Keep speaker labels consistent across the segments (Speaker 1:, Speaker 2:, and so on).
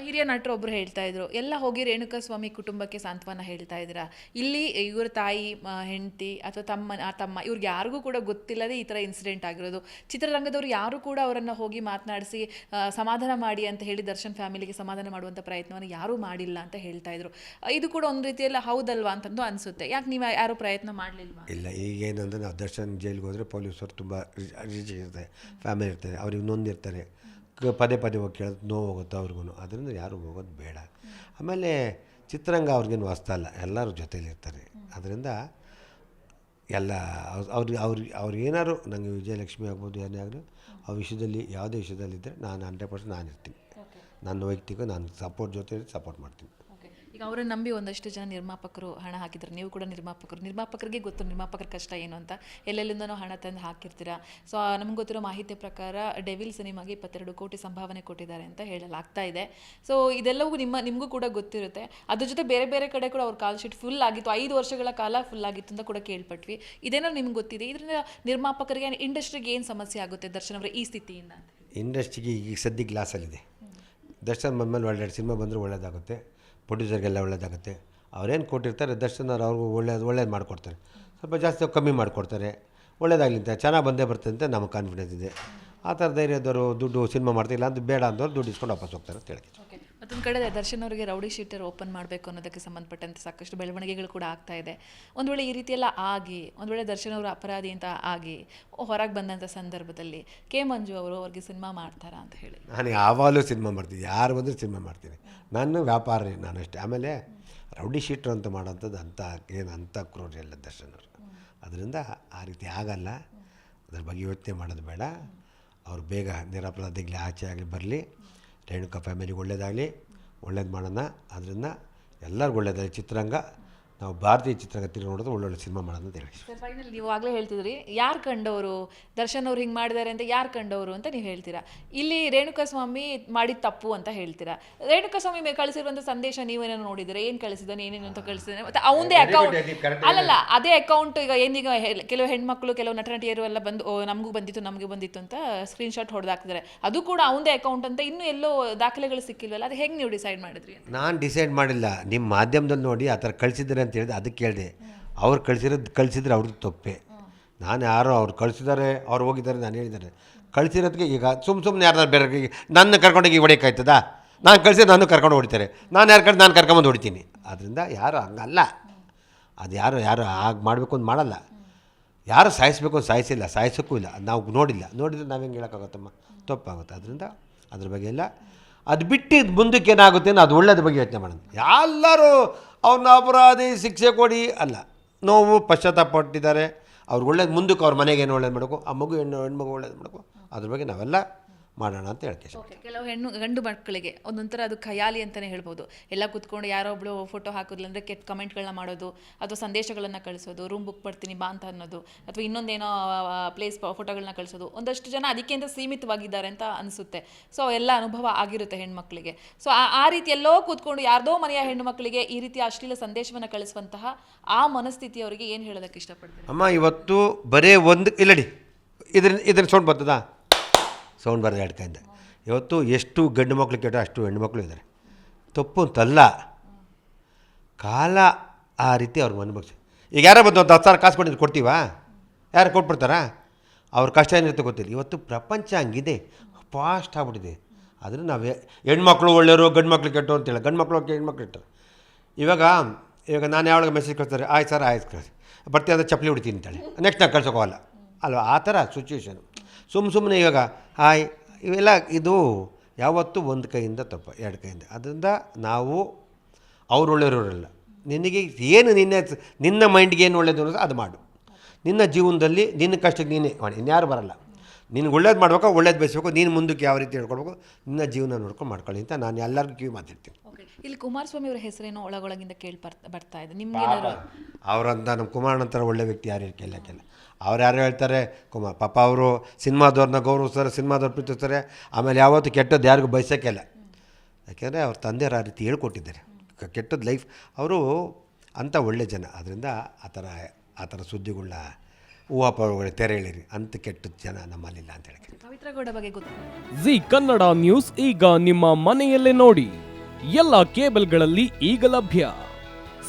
Speaker 1: ಹಿರಿಯ ನಟರು ಒಬ್ರು ಹೇಳ್ತಾ ಇದ್ರು, ಎಲ್ಲ ಹೋಗಿ ರೇಣುಕಾ ಸ್ವಾಮಿ ಕುಟುಂಬಕ್ಕೆ ಸಾಂತ್ವನ ಹೇಳ್ತಾ ಇದ್ದೀರಾ? ಇಲ್ಲಿ ಇವ್ರ ತಾಯಿ ಹೆಂಡತಿ ಅಥವಾ ತಮ್ಮ, ಆ ತಮ್ಮ, ಇವ್ರಿಗೆ ಯಾರಿಗೂ ಕೂಡ ಗೊತ್ತಿಲ್ಲದೆ ಈ ಥರ ಇನ್ಸಿಡೆಂಟ್ ಆಗಿರೋದು. ಚಿತ್ರರಂಗದವ್ರು ಯಾರು ಕೂಡ ಅವರನ್ನು ಹೋಗಿ ಮಾತನಾಡಿಸಿ ಸಮಾಧಾನ ಮಾಡಿ ಅಂತ ಹೇಳಿ ದರ್ಶನ್ ಫ್ಯಾಮಿಲಿಗೆ ಸಮಾಧಾನ ಮಾಡುವಂಥ ಪ್ರಯತ್ನವನ್ನು ಯಾರೂ ಮಾಡಿಲ್ಲ ಅಂತ ಹೇಳ್ತಾ ಇದ್ರು. ಇದು ಕೂಡ ಒಂದು ರೀತಿಯಲ್ಲಿ ಹೌದಲ್ವಾ ಅಂತಂದು ಅನಿಸುತ್ತೆ. ಯಾಕೆ ನೀವು ಯಾರು ಪ್ರಯತ್ನ ಮಾಡಲಿಲ್ವಾ?
Speaker 2: ಇಲ್ಲ, ಈಗೇನಂದರೆ ನಾವು ದರ್ಶನ್ ಜೈಲಿಗೆ ಹೋದರೆ ಪೊಲೀಸರು ತುಂಬ ಇರ್ತಾರೆ, ಫ್ಯಾಮಿಲಿ ಇರ್ತಾರೆ ಅವ್ರಿಗೆ ನೊಂದಿರ್ತಾರೆ ಕ- ಪದೇ ಪದೇ ಹೋಗಿ ಕೇಳೋದು ನೋವು ಹೋಗುತ್ತೆ ಅವ್ರಿಗೂ ಅದರಿಂದ ಯಾರು ಹೋಗೋದು ಬೇಡ. ಆಮೇಲೆ ಚಿತ್ರರಂಗ ಅವ್ರಿಗೇನು ವಾಸ್ತ ಅಲ್ಲ ಎಲ್ಲರೂ ಜೊತೇಲಿರ್ತಾರೆ. ಅದರಿಂದ ಎಲ್ಲ ಅವ್ರು ಅವ್ರಿಗೆ ಅವ್ರಿಗೆ ಅವ್ರು ಏನಾದ್ರು ನನಗೆ ವಿಜಯಲಕ್ಷ್ಮಿ ಆಗ್ಬೋದು ಏನೇ ಆಗಲಿ ಆ ವಿಷಯದಲ್ಲಿ ಯಾವುದೇ ವಿಷಯದಲ್ಲಿದ್ದರೆ ನಾನು ಹಂಡ್ರೆಡ್ ಪರ್ಸೆಂಟ್ ನಾನು ಇರ್ತೀನಿ ನನ್ನ ವೈಯಕ್ತಿಕ ನಾನು ಸಪೋರ್ಟ್ ಜೊತೆ ಸಪೋರ್ಟ್ ಮಾಡ್ತೀನಿ.
Speaker 1: ಈಗ ಅವರನ್ನು ನಂಬಿ ಒಂದಷ್ಟು ಜನ ನಿರ್ಮಾಪಕರು ಹಣ ಹಾಕಿದ್ರು. ನೀವು ಕೂಡ ನಿರ್ಮಾಪಕರು. ನಿರ್ಮಾಪಕರಿಗೆ ಗೊತ್ತು, ನಿರ್ಮಾಪಕರ ಕಷ್ಟ ಏನು ಅಂತ. ಎಲ್ಲೆಲ್ಲಿಂದನೂ ಹಣ ತಂದು ಹಾಕಿರ್ತೀರಾ. ಸೊ ನಮ್ಗೆ ಗೊತ್ತಿರೋ ಮಾಹಿತಿ ಪ್ರಕಾರ ಡೆವಿಲ್ ಸಿನಿಮಾಗೆ ಇಪ್ಪತ್ತೆರಡು ಕೋಟಿ ಸಂಭಾವನೆ ಕೊಟ್ಟಿದ್ದಾರೆ ಅಂತ ಹೇಳಲಾಗ್ತಾ ಇದೆ. ಸೊ ಇದೆಲ್ಲವೂ ನಿಮ್ಮ, ನಿಮಗೂ ಕೂಡ ಗೊತ್ತಿರುತ್ತೆ. ಅದ್ರ ಜೊತೆ ಬೇರೆ ಬೇರೆ ಕಡೆ ಕೂಡ ಅವ್ರ ಕಾಲ್ ಶೀಟ್ ಫುಲ್ ಆಗಿತ್ತು. ಐದು ವರ್ಷಗಳ ಕಾಲ ಫುಲ್ ಆಗಿತ್ತು ಅಂತ ಕೂಡ ಕೇಳ್ಪಟ್ವಿ. ಇದೇನೋ ನಿಮ್ಗೆ ಗೊತ್ತಿದೆ. ಇದರಿಂದ ನಿರ್ಮಾಪಕರಿಗೆ ಇಂಡಸ್ಟ್ರಿಗೆ ಏನು ಸಮಸ್ಯೆ ಆಗುತ್ತೆ ದರ್ಶನ್ ಅವರ ಈ ಸ್ಥಿತಿಯಿಂದ
Speaker 2: ಇಂಡಸ್ಟ್ರಿಗೆ ಈಗ ಸದ್ಯ ಗ್ಲಾಸಲ್ಲಿದೆ ದರ್ಶನ್ ಬಂದಮೇಲೆ ಒಳ್ಳೆ ಸಿನಿಮಾ ಬಂದರೂ ಒಳ್ಳೇದಾಗುತ್ತೆ. ಪ್ರೊಡ್ಯೂಸರ್ಗೆಲ್ಲ ಒಳ್ಳೇದಾಗುತ್ತೆ. ಅವ್ರೇನು ಕೊಟ್ಟಿರ್ತಾರೆ ದರ್ಶನ್ ಅವ್ರು ಅವ್ರಿಗೂ ಒಳ್ಳೇದು ಒಳ್ಳೇದು ಮಾಡಿಕೊಡ್ತಾರೆ. ಸ್ವಲ್ಪ ಜಾಸ್ತಿ ಕಮ್ಮಿ ಮಾಡಿಕೊಡ್ತಾರೆ. ಒಳ್ಳೇದಾಗಲಿ ಅಂತ, ಚೆನ್ನಾಗಿ ಬಂದೇ ಬರ್ತದೆ ಅಂತ ನಮಗೆ ಕಾನ್ಫಿಡೆನ್ಸ್ ಇದೆ. ಆ ಥರ ಧೈರ್ಯದವರು ದುಡ್ಡು ಸಿನಿಮಾ ಮಾಡ್ತಿಲ್ಲ ಅಂತ ಬೇಡ ಅಂದವರು ದುಡ್ಡು ಇಸ್ಕೊಂಡು ವಾಪಸ್ ಹೋಗ್ತಾರೆ ಅಂತ ಹೇಳಿ
Speaker 1: ಮತ್ತೊಂದು ಕಡೆ ದರ್ಶನ್ ಅವರಿಗೆ ರೌಡಿ ಶೀಟರ್ ಓಪನ್ ಮಾಡಬೇಕು ಅನ್ನೋದಕ್ಕೆ ಸಂಬಂಧಪಟ್ಟಂತೆ ಸಾಕಷ್ಟು ಬೆಳವಣಿಗೆಗಳು ಕೂಡ ಆಗ್ತಾ ಇದೆ. ಒಂದು ವೇಳೆ ಈ ರೀತಿಯೆಲ್ಲ ಆಗಿ, ಒಂದು ವೇಳೆ ದರ್ಶನ್ ಅವರು ಅಪರಾಧಿ ಅಂತ ಆಗಿ ಹೊರಗೆ ಬಂದಂಥ ಸಂದರ್ಭದಲ್ಲಿ ಕೆ ಮಂಜು ಅವರು ಅವ್ರಿಗೆ ಸಿನಿಮಾ ಮಾಡ್ತಾರ ಅಂತ ಹೇಳಿ.
Speaker 2: ನಾನು ಯಾವಾಗಲೂ ಸಿನಿಮಾ ಮಾಡ್ತೀನಿ, ಯಾರು ಬಂದರೂ ಸಿನಿಮಾ ಮಾಡ್ತೀನಿ. ನಾನು ವ್ಯಾಪಾರ ನಾನಷ್ಟೇ ಆಮೇಲೆ ರೌಡಿ ಶೀಟ್ರು ಅಂತ ಮಾಡೋಂಥದ್ದು ಅಂಥ ಏನು ಅಂಥ ಕ್ರೋರ್ ಎಲ್ಲ ದರ್ಶನ್ ಅವರು. ಅದರಿಂದ ಆ ರೀತಿ ಆಗಲ್ಲ. ಅದ್ರ ಬಗ್ಗೆ ಯೋಚನೆ ಮಾಡೋದು ಬೇಡ. ಅವ್ರು ಬೇಗ ನಿರಪರಾಧಿಗಳು ಆಚೆ ಆಗಲಿ, ಬರಲಿ. ರೇಣುಕಾ ಫ್ಯಾಮಿಲಿಗೆ ಒಳ್ಳೆಯದಾಗಲಿ ಒಳ್ಳೇದು ಮಾಡೋಣ. ಅದರಿಂದ ಎಲ್ಲರಿಗೂ ಒಳ್ಳೇದಾಗಲಿ ಚಿತ್ರರಂಗ ನಾವು ಭಾರತೀಯ ಚಿತ್ರರಂಗ ತಿರುಗಿ ನೋಡೋದು ಒಳ್ಳೊಳ್ಳೆ ಸಿನಿಮಾ ಮಾಡೋದಂತ ಅಂತ ಹೇಳಿ.
Speaker 1: ಸರ್ ಫೈನಲ್ ನೀವು ಆಗಲೇ ಹೇಳ್ತಿದ್ರಿ ಯಾರು ಕಂಡವರು? ದರ್ಶನ್ ಅವ್ರು ಹಿಂಗೆ ಮಾಡಿದ್ದಾರೆ ಅಂತ ಯಾರು ಕಂಡವರು ಅಂತ ನೀವು ಹೇಳ್ತೀರಾ? ಇಲ್ಲಿ ರೇಣುಕಾಸ್ವಾಮಿ ಮಾಡಿದ ತಪ್ಪು ಅಂತ ಹೇಳ್ತೀರಾ? ರೇಣುಕಾಸ್ವಾಮಿ ಮೇ- ಕಳಿಸಿರುವಂಥ ಸಂದೇಶ ನೀವೇನೋ ನೋಡಿದ್ರೆ ಏನು ಕಳಿಸಿದಾನೆ ಏನೇನು ಅಂತ ಕಳಿಸಿದಾನೆ ಮತ್ತು ಅವಂದೇ ಅಕೌಂಟ್ ಅಲ್ಲಲ್ಲ ಅದೇ ಅಕೌಂಟ್ ಈಗ ಏನೀಗ ಕೆಲವು ಹೆಣ್ಮಕ್ಳು ಕೆಲವು ನಟ ನಟಿಯರು ಎಲ್ಲ ಬಂದು ಓ ನಮಗೂ ಬಂದಿತ್ತು ನಮಗೆ ಬಂದಿತ್ತು ಅಂತ ಸ್ಕ್ರೀನ್ ಶಾಟ್ ಹೊಡೆದಾಕ್ತಿದ್ದಾರೆ ಅದು ಕೂಡ ಅವಂದೇ ಅಕೌಂಟ್ ಅಂತ ಇನ್ನೂ ಎಲ್ಲೋ ದಾಖಲೆಗಳು ಸಿಕ್ಕಿಲ್ವಲ್ಲ ಅದು ಹೆಂಗೆ ನೀವು ಡಿಸೈಡ್ ಮಾಡಿದ್ರಿ ಅಂತ?
Speaker 2: ನಾನು ಡಿಸೈಡ್ ಮಾಡಿಲ್ಲ. ನಿಮ್ಮ ಮಾಧ್ಯಮದಲ್ಲಿ ನೋಡಿ ಆ ಥರ ಕಳಿಸಿದ್ದಾರೆ ಅಂತ ಹೇಳಿದೆ, ಅದಕ್ಕೆ ಕೇಳಿದೆ. ಅವ್ರು ಕಳಿಸಿರೋದು ಕಳಿಸಿದ್ರೆ ಅವ್ರದ್ದು ತಪ್ಪೆ. ನಾನು ಯಾರೋ ಅವ್ರು ಕಳಿಸಿದ್ದಾರೆ, ಅವ್ರು ಹೋಗಿದ್ದಾರೆ, ನಾನು ಹೇಳಿದ್ದಾರೆ. ಕಳಿಸಿರೋದಕ್ಕೆ ಈಗ ಸುಮ್ಮ ಸುಮ್ಮನೆ ಯಾರು ಬೇರೆ ನನ್ನ ಕರ್ಕೊಂಡೋಗಿ ಹೊಡೆಯೋಕ್ಕಾಯ್ತದಾ? ನಾನು ಕಳಿಸಿ ನಾನು ಕರ್ಕೊಂಡು ಹೊಡಿತಾರೆ. ನಾನು ಯಾರು ಕಡೆ ನಾನು ಕರ್ಕೊಂಬಂದು ಹೊಡಿತೀನಿ. ಅದರಿಂದ ಯಾರು ಹಂಗಲ್ಲ. ಅದು ಯಾರು ಯಾರು ಹಾಗೆ ಮಾಡಬೇಕು ಅಂತ ಮಾಡಲ್ಲ. ಯಾರು ಸಾಯಿಸ್ಬೇಕು ಅಂತ ಸಾಯಿಸಿಲ್ಲ, ಸಾಯಿಸೋಕ್ಕೂ ಇಲ್ಲ. ನಾವು ನೋಡಿಲ್ಲ. ನೋಡಿದ್ರೆ ನಾವು ಹೆಂಗೆ ಹೇಳೋಕ್ಕಾಗುತ್ತಮ್ಮ? ತಪ್ಪಾಗುತ್ತೆ. ಅದರಿಂದ ಅದ್ರ ಬಗ್ಗೆ ಎಲ್ಲ ಅದು ಬಿಟ್ಟು ಮುಂದಕ್ಕೆ ಏನಾಗುತ್ತೆ ಅದು ಒಳ್ಳೇದ್ರ ಬಗ್ಗೆ ಯೋಚನೆ ಮಾಡೋಣ. ಎಲ್ಲರೂ ಅವ್ರನ್ನ ಅಪರಾಧಿ, ಶಿಕ್ಷೆ ಕೊಡಿ ಅಲ್ಲ. ನೋವು ಪಶ್ಚಾತ್ತಾಪಟ್ಟಿದ್ದಾರೆ ಅವ್ರಿಗೆ ಒಳ್ಳೇದು, ಮುಂದಕ್ಕೆ ಅವ್ರ ಮನೆಗೆ ಏನು ಒಳ್ಳೇದು ಮಾಡಬೇಕು? ಆ ಮಗು ಹೆಣ್ಣು, ಹೆಣ್ಮಗು ಒಳ್ಳೇದು ಮಾಡಬೇಕು. ಅದ್ರ ಬಗ್ಗೆ ನಾವೆಲ್ಲ ಮಾಡೋಣ ಅಂತ ಹೇಳ್ತೀವಿ
Speaker 1: ಓಕೆ ಕೆಲವು ಹೆಣ್ಣು ಗಂಡು ಮಕ್ಕಳಿಗೆ ಒಂದೊಂಥರ ಅದು ಖಯಾಲಿ ಅಂತಲೇ ಹೇಳ್ಬೋದು. ಎಲ್ಲ ಕೂತ್ಕೊಂಡು ಯಾರೋ ಒಬ್ಳು ಫೋಟೋ ಹಾಕಿದ್ಲು ಅಂದರೆ ಕೆಟ್ಟ ಕಮೆಂಟ್ಗಳನ್ನ ಮಾಡೋದು ಅಥವಾ ಸಂದೇಶಗಳನ್ನು ಕಳಿಸೋದು ರೂಮ್ ಬುಕ್ ಮಾಡ್ತೀನಿ ಬಾ ಅಂತ ಅನ್ನೋದು ಅಥವಾ ಇನ್ನೊಂದೇನೋ ಪ್ಲೇಸ್ ಫೋಟೋಗಳನ್ನ ಕಳಿಸೋದು ಒಂದಷ್ಟು ಜನ ಅದಕ್ಕೆ ಅಂತ ಸೀಮಿತವಾಗಿದ್ದಾರೆ ಅಂತ ಅನಿಸುತ್ತೆ. ಸೊ ಎಲ್ಲ ಅನುಭವ ಆಗಿರುತ್ತೆ ಹೆಣ್ಮಕ್ಳಿಗೆ. ಸೊ ಆ ರೀತಿ ಎಲ್ಲೋ ಕೂತ್ಕೊಂಡು ಯಾರ್ದೋ ಮನೆಯ ಹೆಣ್ಣು ಮಕ್ಕಳಿಗೆ ಈ ರೀತಿ ಅಶ್ಲೀಲ ಸಂದೇಶವನ್ನು ಕಳಿಸುವಂತಹ ಆ ಮನಸ್ಥಿತಿ ಅವರಿಗೆ ಏನು ಹೇಳೋದಕ್ಕೆ ಇಷ್ಟಪಡ್ತೀನಿ
Speaker 2: ಅಮ್ಮ ಇವತ್ತು ಬರೇ ಒಂದು ಇಲ್ಲಡಿ ಇದ್ರ ಇದ್ರ ಸೌಂಡ್ ಬರ್ತದಾ? ಸೌಂಡ್ ಬರದೆ ಎರಡು ಕೈಯಿಂದ ಇವತ್ತು ಎಷ್ಟು ಗಂಡು ಮಕ್ಕಳು ಕೆಟ್ಟ ಅಷ್ಟು ಹೆಣ್ಣು ಮಕ್ಕಳು ಇದ್ದಾರೆ. ತಪ್ಪು ಅಂತಲ್ಲ. ಕಾಲ ಆ ರೀತಿ ಅವ್ರಿಗೆ ಅನುಭವಿಸಿ ಈಗ ಯಾರೋ ಬಂದು ಒಂದು ಹತ್ತು ಸಾವಿರ ಕಾಸು ಕೊಟ್ಟಿದ್ದು ಕೊಡ್ತೀವಾ? ಯಾರು ಕೊಟ್ಬಿಡ್ತಾರಾ? ಅವ್ರ ಕಷ್ಟ ಏನಿರುತ್ತೆ ಗೊತ್ತಿಲ್ಲ. ಇವತ್ತು ಪ್ರಪಂಚ ಹಂಗಿದೆ. ಫಾಸ್ಟ್ ಆಗ್ಬಿಟ್ಟಿದೆ. ಆದರೆ ನಾವು ಹೆಣ್ಮಕ್ಳು ಒಳ್ಳೆಯವರು, ಗಂಡು ಮಕ್ಳು ಕೆಟ್ಟು ಅಂತೇಳಿ ಗಂಡು ಮಕ್ಳು ಹೆಣ್ಮಕ್ಳು ಇಟ್ಟರು ಇವಾಗ ಇವಾಗ ನಾನು ಯಾವಾಗ ಮೆಸೇಜ್ ಕಳಿಸ್ತಾರೆ, ಆಯ್ತು ಸರ್, ಆಯ್ತು ಕಳಿಸಿ ಬರ್ತೀವಿ ಅಂದರೆ ಚಪ್ಪಲಿ ಹೊಡಿತೀನಿ ಅಂತೇಳಿ. ನೆಕ್ಸ್ಟ್ ನಾನು ಕಳ್ಸೋಕೋಲ್ಲ ಅಲ್ವಾ? ಆ ಥರ ಸಿಚುವೇಶನು ಸುಮ್ಮ ಸುಮ್ಮನೆ ಇವಾಗ, ಹಾಯ್, ಇವೆಲ್ಲ ಇದು ಯಾವತ್ತೂ ಒಂದು ಕೈಯಿಂದ ತಪ್ಪ, ಎರಡು ಕೈಯಿಂದ. ಅದರಿಂದ ನಾವು ಅವ್ರು ಒಳ್ಳೆಯವರಲ್ಲ ನಿನಗೆ ಏನು ನಿನ್ನ ನಿನ್ನ ಮೈಂಡ್ಗೆ ಏನು ಒಳ್ಳೆಯದು ಅದು ಮಾಡು. ನಿನ್ನ ಜೀವನದಲ್ಲಿ ನಿನ್ನ ಕಷ್ಟಕ್ಕೆ ನೀನೇ ಮಾಡಿ. ಇನ್ಯಾರು ಬರಲ್ಲ. ನಿನಗೆ ಒಳ್ಳೇದು ಮಾಡ್ಬೇಕು ಒಳ್ಳೇದು ಬಯಸಬೇಕು ನೀನು ಮುಂದಕ್ಕೆ ಯಾವ ರೀತಿ ಹೇಳ್ಕೊಳ್ಬೇಕು ನಿನ್ನ ಜೀವನ ನೋಡ್ಕೊಂಡು ಮಾಡ್ಕೊಳ್ಳಿ ಅಂತ ನಾನು ಎಲ್ಲರಿಗೂ ಕಿವಿ ಮಾತಾಡ್ತೀನಿ.
Speaker 1: ಓಕೆ ಇಲ್ಲಿ ಕುಮಾರಸ್ವಾಮಿ ಅವರ ಹೆಸರೇನೋ ಒಳಗೊಳಗಿಂದ ಕೇಳಿ ಬರ್ತಾ ಇದೆ. ನಿಮ್ಗೆ
Speaker 2: ಅವರಂತ ನಮ್ಮ ಕುಮಾರ್ ಥರ ಒಳ್ಳೆ ವ್ಯಕ್ತಿ ಯಾರು ಕೇಳಕ್ಕಿಲ್ಲ ಅವ್ರು ಯಾರು ಹೇಳ್ತಾರೆ ಕುಮಾರ್ ಪಾಪ ಅವರು ಸಿನಿಮಾದವ್ರನ್ನ ಗೌರವಿಸ್ತಾರೆ ಸಿನಿಮಾದವ್ರು ಪ್ರೀತಿಸ್ತಾರೆ ಆಮೇಲೆ ಯಾವತ್ತೂ ಕೆಟ್ಟದ್ದು ಯಾರಿಗೂ ಬಯಸೋಕ್ಕಿಲ್ಲ ಯಾಕೆಂದರೆ ಅವ್ರ ತಂದೆಯವರು ಆ ರೀತಿ ಹೇಳ್ಕೊಟ್ಟಿದ್ದಾರೆ. ಕೆಟ್ಟದ್ದು ಲೈಫ್ ಅವರು ಅಂಥ ಒಳ್ಳೆ ಜನ. ಅದರಿಂದ ಆ ಥರ ಆ ಥರ ಸುದ್ದಿಗಳನ್ನ ಊಹಾಪೋಹಗಳು ತೆರೆ ತೆರೆಳಿರಿ ಅಂತ ಕೆಟ್ಟ ಜನ ನಮ್ಮಲ್ಲಿಲ್ಲ ಅಂತ
Speaker 1: ಹೇಳಿ ಪವಿತ್ರಗೌಡ ಬಗ್ಗೆ ಗೊತ್ತು.
Speaker 3: ಜಿ ಕನ್ನಡ ನ್ಯೂಸ್ ಈಗ ನಿಮ್ಮ ಮನೆಯಲ್ಲೇ ನೋಡಿ. ಎಲ್ಲ ಕೇಬಲ್ಗಳಲ್ಲಿ ಈಗ ಲಭ್ಯ.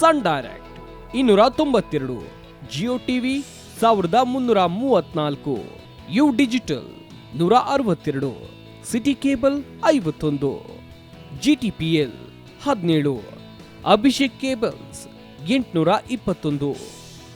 Speaker 3: ಸನ್ ಡೈರೆಕ್ಟ್ ಇನ್ನೂರ ತೊಂಬತ್ತೆರಡು ಜಿಯೋ ಟಿವಿ ಸಾವಿರದ ಮುನ್ನೂರ ಮೂವತ್ನಾಲ್ಕು ಯು ಡಿಜಿಟಲ್ ನೂರ ಅರವತ್ತೆರಡು ಸಿಟಿ ಕೇಬಲ್ ಐವತ್ತೊಂದು ಜಿ ಟಿ ಪಿ ಎಲ್ ಹದಿನೇಳು ಅಭಿಷೇಕ್ ಕೇಬಲ್ಸ್ ಎಂಟುನೂರ ಇಪ್ಪತ್ತೊಂದು.